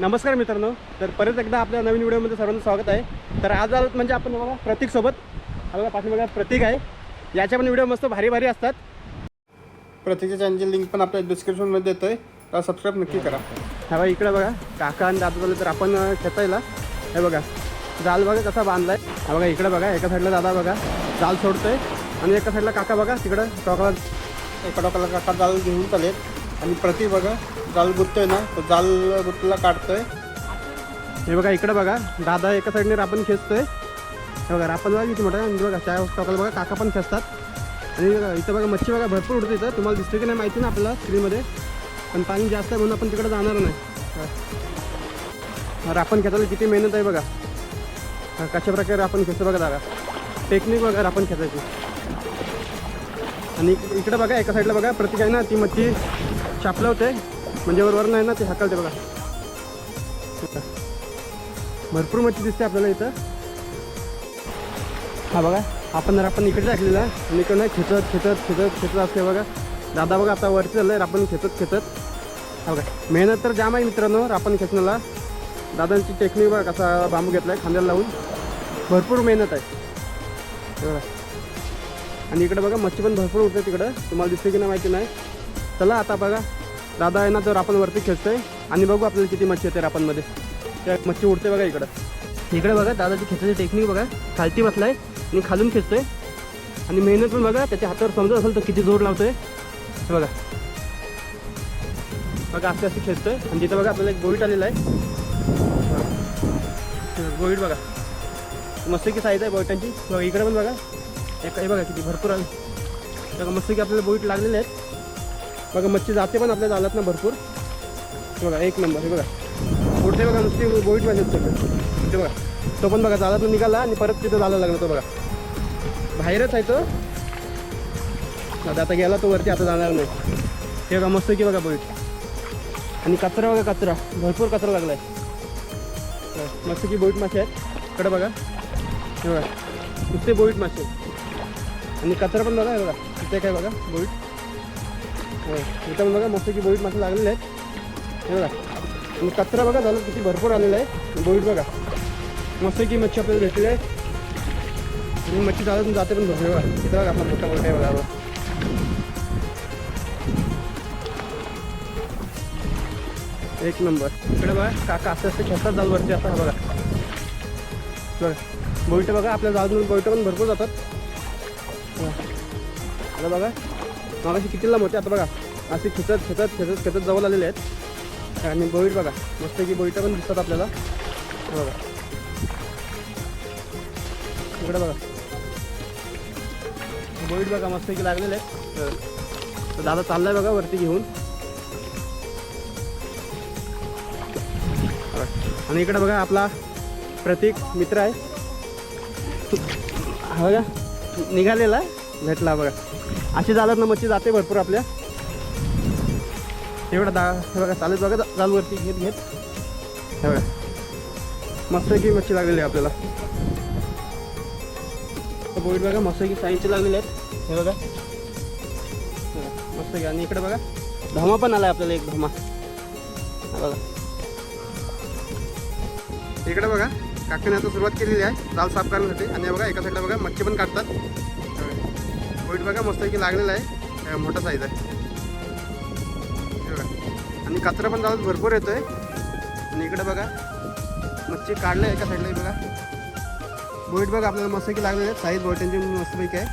नमस्कार मित्रांनो. तर परत एकदा आपल्या नवीन व्हिडिओमध्ये सर्वांचं स्वागत आहे. तर आज आलो म्हणजे आपण बघा प्रतीकसोबत बघा पाठीमागे प्रतीक आहे. याच्या पण व्हिडिओ मस्त भारी भारी असतात. प्रतीकच्या चॅनलची लिंक पण आपल्या डिस्क्रिप्शनमध्ये देतोय. तर सबस्क्राईब नक्की करा. हा बघा इकडे बघा काका आणि दादा झालं तर आपण खेचायला. हे बघा जाल बघा कसा बांधलाय. हा बघा इकडे बघा एका साईडला दादा बघा जाल सोडतोय. आणि एका साईडला काका बघा तिकडं टोकाला एका टोकाला काका जाल घेऊन चालेल आणि प्रति बघा जाल गुततोय ना तो जाल गुतला काढतोय. हे बघा इकडे बघा दादा एका साईडने रापण खेचतोय. हे बघा रापण बघा किती मोठा आहे. आणि बघा चाय टोकाला बघा काका पण खेचतात. आणि बघा इथं बघा मच्छी बघा भरपूर उडते इथं. तुम्हाला दिसते की नाही माहिती ना आपल्याला स्क्रीनमध्ये पण पाणी जास्त आहे म्हणून आपण तिकडे जाणार नाही. रापण खेचायला किती मेहनत आहे बघा. कशा प्रकारे आपण खेचतो बघा दादा. टेक्निक बघा रापण खेचायची. आणि इक- इकडे बघा एका साईडला बघा प्रत्येक आहे ना ती मच्छी छापलं होते म्हणजे बरोबर नाही ना ते हाकलते बघा. भरपूर मच्छी दिसते आपल्याला इथं. हा बघा आपण जर आपण इकडे टाकलेला आणि इकडनं खेचत खेचत खेचत खेचत असते बघा. दादा बघा आता वरती चाललंय आपण खेचत खेचत. हा बघा मेहनत तर जाम आहे मित्रांनो आपण खेचण्याला. दादांची टेक्निक बघा कसा बांबू घेतलाय खांद्याला लावून. भरपूर मेहनत आहे. हे बघा. आणि इकडे बघा मच्छी पण भरपूर उठते तिकडं. तुम्हाला दिसते की नाही माहिती नाही. चला आता बघा दादा आहे ना तर आपण वरती खेचतोय आणि बघू आपल्याला किती मच्छी येते रापांमध्ये त्या मच्छी उडते बघा इकडं. इकडे बघा दादाची खेचायची टेक्निक बघा. खालती बसलाय आणि खालून खेचतोय. आणि मेहनत पण बघा त्याच्या हातावर समजत असेल तर किती जोर लावतोय. हे बघा. बघा असे असे खेचतोय. आणि तिथं बघा आपल्याला एक गोईट आलेला आहे. गोईट बघा. मस्त की साईज आहे बोईटांची. बघा इकडे पण बघा. एक हे बघा किती भरपूर बघा मस्त की आपल्याला बोईट लागलेले आहेत. बघा मच्छी जाते पण आपल्या जालात ना भरपूर. बघा एक नंबर हे बघा. पुढचे बघा नुसती बोईट पाहिजे सगळं. ते बघा तो पण बघा जालात निघाला आणि परत तिथं जायला लागला तो बघा. बाहेरच आहे तो. आता आता गेला तो वरती आता जाणार नाही. हे बघा मस्त की बघा बोईट. आणि कचरा बघा कचरा. भरपूर कचरा लागला आहे मस्त की बोईट मासे आहेत. कडं बघा. हे बघा नुसते बोईट मासे. आहेत आणि कचरा पण बघा बघा तिथे काय बघा बोईट. हो इथं पण बघा मस्त की बोईट मासे लागलेले आहेत. हे बघा आणि कचरा बघा झालं किती भरपूर आलेला आहे. बोईट बघा मस्त की मच्छी आपल्याला भेटली आहे. आणि मच्छी चालत जाते पण भरपूर. बघा तिथं बघा आपला मोठा मोठा आहे बघा बघा. एक नंबर. इकडे बघा काका असं असं खेळतात जाल वरती असं बघा. बघा बोईट बघा आपल्या जाळून बोईट पण भरपूर जातात. आता बघा. मागाशी किती लांब होते आता बघा. असे खेचत खेचत खेचत खेचत जवळ आलेले आहेत. आणि बोईट बघा. मस्त की बोईट पण दिसतात आपल्याला. बघा. इकडे बघा. बोईट बघा मस्त की लागलेले आहेत. तर दादा चाललाय बघा वरती घेऊन. आणि इकडे बघा आपला प्रतीक मित्र आहे. हा बघा निघालेला. भेटला बघा. अशी जातात ना मच्छी जाते भरपूर आपल्या. एवढं दा बघा चालत बघा जालवरती घेत घेत. हे बघा. मस्त की मच्छी लागलेली आहे आपल्याला. बोईट बघा मस्त की साईजचे लागलेले आहेत. हे बघा. हे मस्त की आणि इकडे बघा धामा पण आलाय आपल्याला एक धमा. बघा. इकडे बघा काकाने सुरुवात केलेली आहे. जाल साफ करण्यासाठी. आणि बघा एका साईडला बघा मच्छी पण काढतात. वाईट बघा मस्त की लागलेला आहे. मोठा साईज आहे. आणि कचरा पण जाऊन भरपूर येतो आहे आणि इकडे बघा मच्छी काढलं आहे एका साईडला बघा. बोईट बघा आपल्याला मस्त की लागलेले आहेत साईज बोईटांची मस्तपैकी आहे.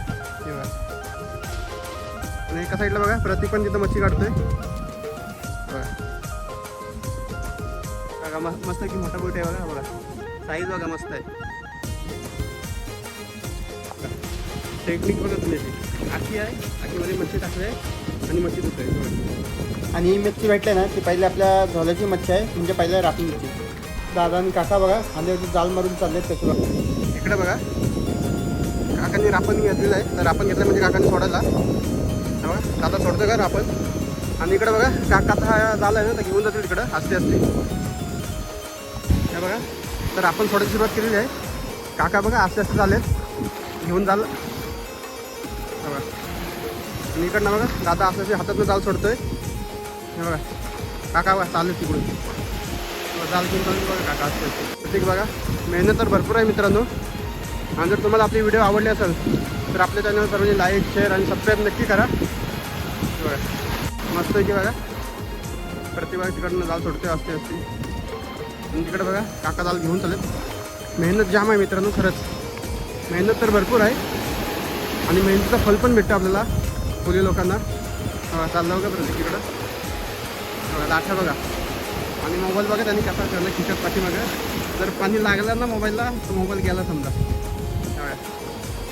हे बघा. आणि एका साईडला बघा प्रतीक पण तिथं मच्छी काढतोय. बघा. बघा मस्त मस्त की मोठा बोट आहे बघा बघा. साईज बघा मस्त आहे. टेक्निक बघा तुम्ही याची. आखी आहे आखीमध्ये मच्छी टाकली आहे आणि मच्छी धुतोय बघा. आणि ही मच्छी भेटली ना ती पहिली आपल्या झोल्याची मच्छी आहे म्हणजे पहिल्या रापी मच्छी दादा आणि काका बघा खांद्यावरती जाल मारून चाललेत कशी बघा इकडे बघा. काकांनी रापण घेतलेलं आहे तर रापण घेतलं म्हणजे काकांनी सोडायला. हे बघा दादा सोडतो का रापण? आणि इकडे बघा काका हा झाला आहे ना तर घेऊन जातील तिकडं असते असते हे बघा तर आपण सोडायची सुरुवात केलेली आहे. काका बघा असते असते झालेत. घेऊन झालं बघा आणि इकडनं बघा दादा असं असे हातातनं जाल सोडतोय. हे बघा. काका बघा चालू तिकडून. जाल घेऊन चालू बघा काका असतो प्रत्येक बघा मेहनत तर भरपूर आहे मित्रांनो. आणि जर तुम्हाला आपली व्हिडिओ आवडली असेल तर आपल्या चॅनल सर्वांनी लाईक शेअर आणि सबस्क्राईब नक्की करा. बघा. मस्त आहे की बघा. प्रतिभा तिकडनं जाल सोडतोय असते असते. आणि तिकडे बघा काका जाल घेऊन चालेल मेहनत जाम आहे मित्रांनो खरंच. मेहनत तर भरपूर आहे. आणि मेहनतीचं फल पण भेटतं आपल्याला कोली लोकांना. चाललं बघा प्रत्येक तिकडं बघा लाठा बघा. आणि मोबाईल बघा त्यांनी कसा ठेवला खिचत पाठीमागं. जर पाणी लागलं ना मोबाईलला तर मोबाईल गेला समजा. चाललं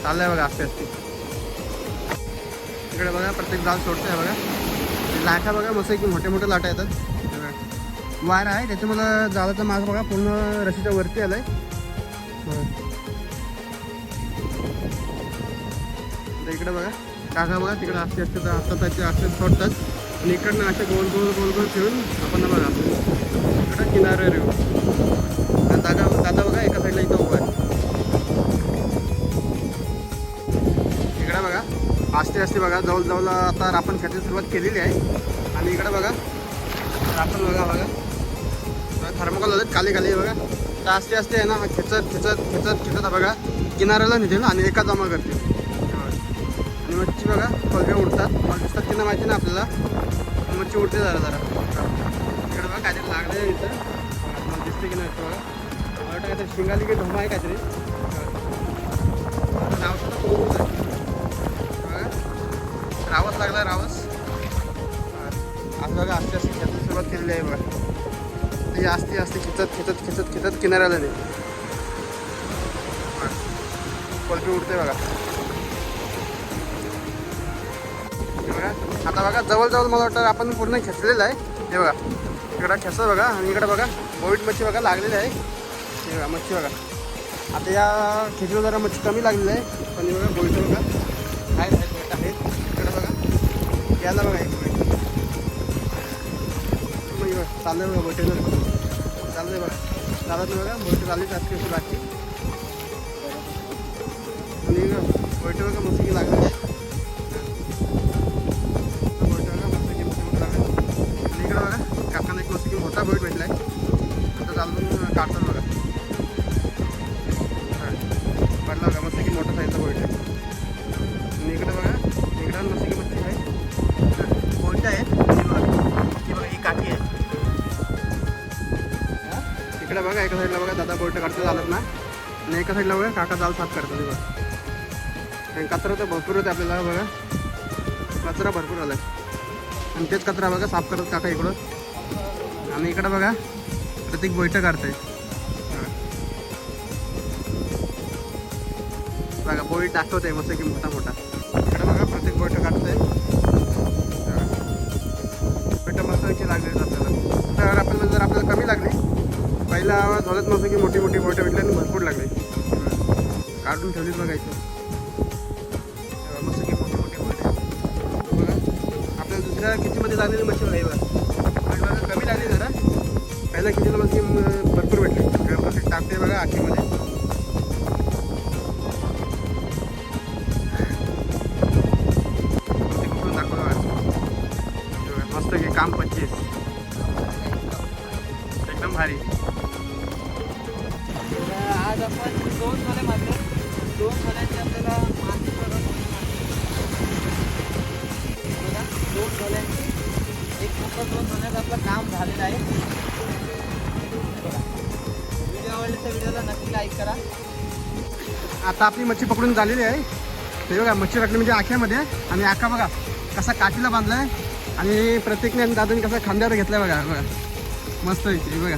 चाललंय बघा असते असते. इकडे बघा प्रत्येक जाल आहे बघा. लाटा बघा मस्त की मोठे मोठे लाटा येतात. वायर वार आहे त्याच्यामुळं जाळाचा माग बघा पूर्ण रशीच्या वरती आलं आहे आता इकडे बघा. काका बघा तिकडे असते असते तर त्याचे असते सोडतात आणि इकडनं असे गोल गोल गोल गोल फिरून आपण बघा इकडं किनाऱ्यावर येऊ. दादा दादा बघा एका साईडला इथं उभा आहे. इकडे बघा असते असते बघा जवळजवळ आता आपण खेळायला सुरुवात केलेली आहे. आणि इकडे बघा आपण बघा बघा. थर्मोकॉल होतात खाली खाली बघा. तर आस्ते असते आहे ना खेचत खेचत खेचत खेचत बघा किनाऱ्याला निघेल आणि एका जमा करतील. आणि मच्छी बघा पलक्या उडतात. मला दिसतात त्यांना माहिती ना आपल्याला. मच्छी उडते जरा जरा. इकडे बघा काहीतरी आहे इथं. मला दिसते की नाही बघा. मला वाटतं काहीतरी शिंगाली की ढोमा आहे काहीतरी. नाव बघा. रावस लागला रावस. आज बघा असते असते खेचायला सुरुवात केलेली आहे बघा. ते असते असते खिचत खिचत खिचत खिचत किनाऱ्याला नाही पलकी उडते बघा. बघा. आता बघा जवळजवळ मला वाटतं आपण पूर्ण खेचलेलं आहे. हे बघा. इकडं खेचलं बघा. आणि इकडं बघा बोईट मच्छी बघा लागलेली आहे. हे बघा मच्छी बघा. आता या खेचीला जरा मच्छी कमी लागलेली आहे. पण बघा बोईट बघा. आहेत आहेत बोईट आहेत. इकडं बघा. याला बघा एक बोईट मग बघा चाललंय बघा बोटीनं चाललंय बघा. चालत बघा बोट चाललीच असते लागते आणि बोईट बघा मस्त लागलेली आहे. छोटा एक भेटला आहे आता चालून काढतात बघा. हां. पडला बघा मस्त की मोठा साईजचा बोट आहे. इकडे बघा इकडं मस्त की मच्छी आहे. कोणत्या आहे? आणि बघा. ही काठी आहे. इकडे बघा एका साईडला बघा दादा बोट काढता चालत ना आणि एका साईडला बघा काका जाल साफ करतात बघा. आणि कचरा तर भरपूर होते आपल्याला बघा. कचरा भरपूर आलाय. आणि तेच कचरा बघा साफ करत काका इकडं आणि इकडं बघा प्रत्येक बैठक काढतंय. बघा बोईट दाखवत आहे मस्त की मोठा मोठा इकडं बघा प्रत्येक बैठक काढतंय. बैठक मस्त की आपल्याला तर आपल्याला जर आपल्याला कमी लागली पहिला आवाज झालंच नव्हतं की मोठी मोठी बोटं भेटली आणि भरपूर लागली. काढून ठेवलीच बघायचं मस्त की मोठी मोठी बोट बघा आपल्याला दुसऱ्या किचनमध्ये लागलेली मच्छी बघा. खायला किचनला मच्छी भरपूर भेटली. परफेक्ट टाकते बघा आखीमध्ये ते मस्त की काम पच्चीस एकदम भारी. आज आपण दोन झाले मात्र. दोन झाल्याचे आपल्याला मासे दोन झाल्याचे एक फक्त दोन झाल्याचं आपलं काम झालेलं आहे. आवडले तर व्हिडिओला नक्की लाईक करा. आता आपली मच्छी पकडून झालेली आहे. ते बघा मच्छी रकली म्हणजे आख्यामध्ये. आणि आखा बघा कसा काठीला बांधलाय. आणि प्रत्येकने दादाने कसा खांद्यावर घेतलाय बघा बघा. मस्त आहे हे बघा.